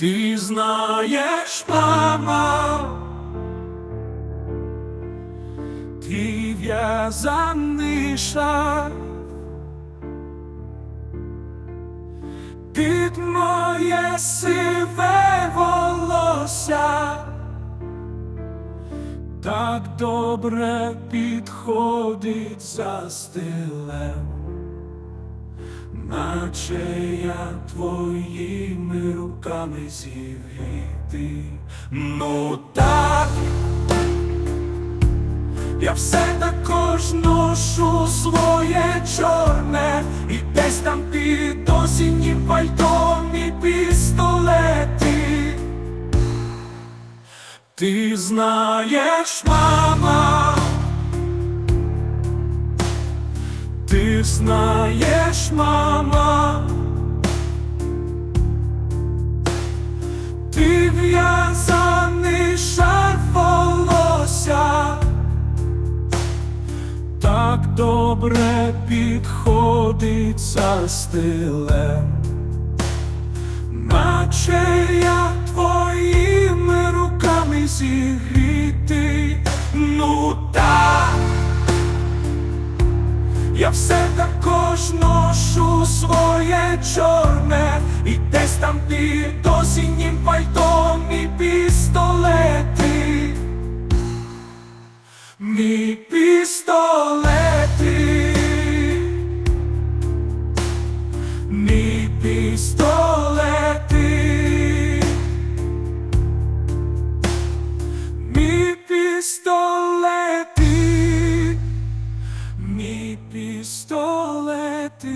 Ти знаєш, мама, ти в'язаний шар під моє сиве волосся, так добре підходить за стилем. Наче я твоїми руками зігріти. Ну так, я все також ношу своє чорне, і десь там під осіннім пальтом і пістолети. Ти знаєш, мама. Ти знаєш, мама, ти в'язаний шар волосся, так добре підходить за стилем, наче я твоїми руками зігрітий, я все також ношу своє чорне, І десь там під осіннім пальтом мій пістолети, мій пістолети, мій пістолети, мій пістолети. пістолети.